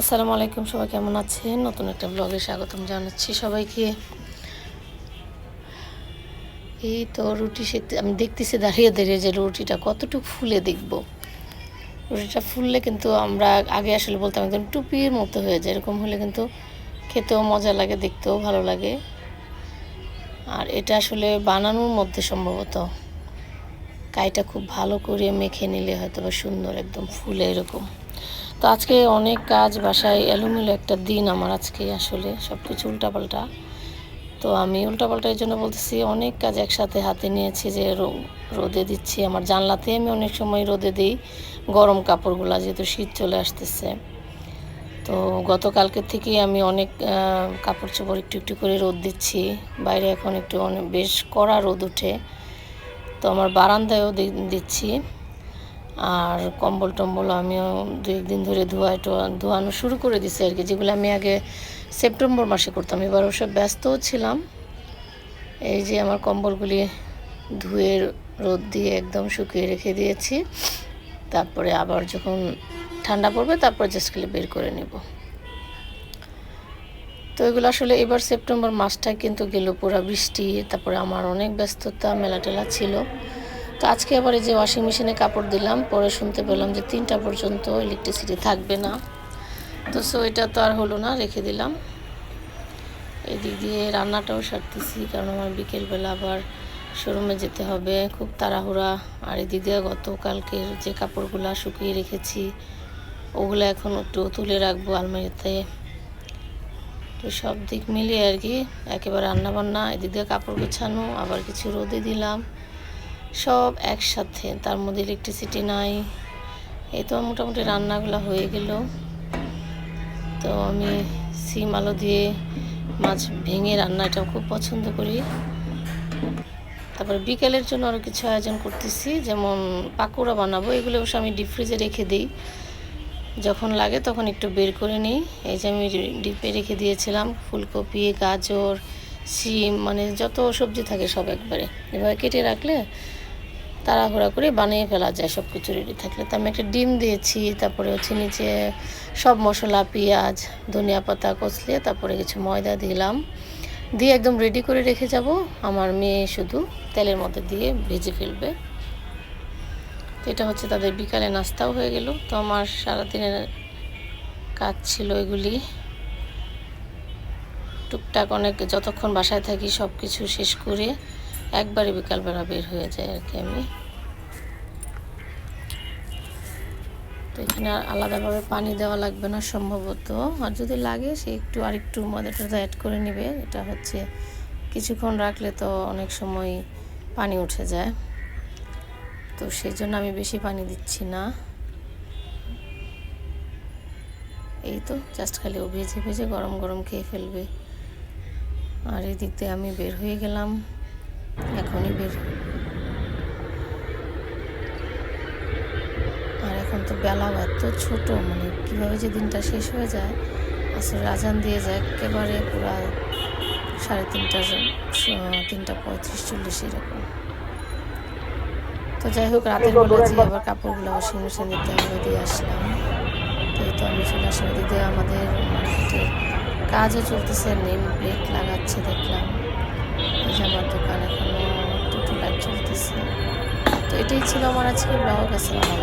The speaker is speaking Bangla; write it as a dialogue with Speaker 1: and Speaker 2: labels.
Speaker 1: আসসালামু আলাইকুম, সবাই কেমন আছেন? নতুন একটা ব্লগে স্বাগতম জানাচ্ছি সবাইকে। এই তো রুটি সেকতে আমি দেখতেছি দাঁড়িয়ে দাঁড়িয়ে যে রুটিটা কতটুকু ফুলে দেখব। রুটিটা ফুললে কিন্তু আমরা আগে আসলে বলতাম একদম টুপির মতো হয়ে যায়, এরকম হলে কিন্তু খেতেও মজা লাগে, দেখতেও ভালো লাগে। আর এটা আসলে বানানোর মধ্যে সম্ভবত কাইটা খুব ভালো করে মেখে নিলে হয়তো বা সুন্দর একদম ফুলে এরকম। তো আজকে অনেক কাজ, বাসায় এলোমেলো একটা দিন আমার আজকে আসলে সব কিছু উল্টাপাল্টা। তো আমি উল্টাপাল্টা এই জন্য বলতেছি, অনেক কাজ একসাথে হাতে নিয়েছি যে রোদে দিচ্ছি। আমার জানলাতে আমি অনেক সময় রোদে দিই, গরম কাপড়গুলো যেহেতু শীত চলে আসতেছে। তো গতকালকের থেকেই আমি অনেক কাপড় চোপড় একটু একটু করে রোদ দিচ্ছি। বাইরে এখন একটু অনেক, বেশ কড়া রোদ ওঠে তো আমার বারান্দায়ও দিচ্ছি। আর কম্বল টম্বল আমিও দু একদিন ধরে ধোয়া ধোয়ানো শুরু করে দিছি আর কি, যেগুলো আমি আগে সেপ্টেম্বর মাসে করতাম। এবার ওসব ব্যস্তও ছিলাম। এই যে আমার কম্বলগুলি ধুয়ে রোদ দিয়ে একদম শুকিয়ে রেখে দিয়েছি। তারপরে আবার যখন ঠান্ডা পড়বে তারপর জাস্ট খালি বের করে নেব। তো এগুলো আসলে এবার সেপ্টেম্বর মাসটা কিন্তু গেল, পুরা বৃষ্টি, তারপরে আমার অনেক ব্যস্ততা মেলা টেলা ছিল। তো আজকে আবার এই যে ওয়াশিং মেশিনে কাপড় দিলাম, পরে শুনতে পেলাম যে তিনটা পর্যন্ত ইলেকট্রিসিটি থাকবে না। তো সো এটা তো আর হলো না, রেখে দিলাম। এদিক দিয়ে রান্নাটাও সারতেছি, কারণ আমার বিকেলবেলা আবার শোরুমে যেতে হবে, খুব তাড়াহুড়া। আর এদিক দিয়ে গতকালকের যে কাপড়গুলো শুকিয়ে রেখেছি, ওগুলো এখন একটু তুলে রাখব আলমারিতে। তো সব দিক মিলিয়ে আর কি, একেবারে রান্না বান্না এদিক দিয়ে কাপড় গোছানো, আবার কিছু রোদে দিলাম। সব একসাথে। তার মধ্যে ইলেকট্রিসিটি নাই। এই তো মোটামুটি রান্নাগুলো হয়ে গেল। তো আমি সিম আলো দিয়ে মাছ ভেঙে রান্নাটা খুব পছন্দ করি। তারপরে বিকেলের জন্য আরও কিছু আয়োজন করতেছি। যেমন পাকোড়া বানাবো, এগুলো অবশ্য আমি ডিপ ফ্রিজে রেখে দিই। যখন লাগে তখন একটু বের করে নিই। এই যে আমি ডিপে রেখে দিয়েছিলাম ফুলকপি, গাজর শিম মানে যত সবজি থাকে সব একবারে। এভাবে কেটে রাখলে তাড়াহুড়া করে বানিয়ে ফেলা যায় সব কিছু রেডি থাকলে। তো আমি একটা ডিম দিয়েছি, তারপরে হচ্ছে নিচে সব মশলা, পেঁয়াজ, ধনিয়া পাতা কচলিয়ে তারপরে কিছু ময়দা দিলাম। দিয়ে একদম রেডি করে রেখে যাব। আমার মেয়ে শুধু তেলের মধ্যে দিয়ে ভেজে ফেলবে। তো এটা হচ্ছে তাদের বিকালে নাস্তাও হয়ে গেল। তো আমার সারাদিনের কাজ ছিল এগুলি। টুকটাক অনেক যতক্ষণ বাসায় থাকি সব কিছু শেষ করে একবারে বিকালবেলা বের হয়ে যায় আর কি আমি। তো এখানে আর আলাদাভাবে পানি দেওয়া লাগবে না সম্ভবত। আর যদি লাগে, সে একটু আর একটু ময়দা অ্যাড করে নেবে। এটা হচ্ছে কিছুক্ষণ রাখলে তো অনেক সময় পানি উঠে যায়। তো সেই জন্য আমি বেশি পানি দিচ্ছি না। এই তো জাস্ট খালি ও ভেজে ভেজে গরম গরম খেয়ে ফেলবে। আর এদিক দিয়ে আমি বের হয়ে গেলাম। এখনই বের। আর এখন তো বেলাও এত ছোট মানে কীভাবে যে দিনটা শেষ হয়ে যায়, আসলে রাজান দিয়ে যায় একেবারে পুরা সাড়ে তিনটার স- তিনটা পঁয়ত্রিশ চল্লিশ এরকম। তো যাই হোক, রাতের বেলা যে আবার কাপড়গুলো ওয়াশিং মেশিন দিতে হবে দিয়ে আসলাম। তো এই তো আমি চলে আসলাম। দিদি আমাদের মার্কেটের কাজও চলতেছে নেম প্লেট লাগাচ্ছে, দেখলাম। এটাই ছিল আমার আজকে ব্লগ আসসালামু আলাইকুম।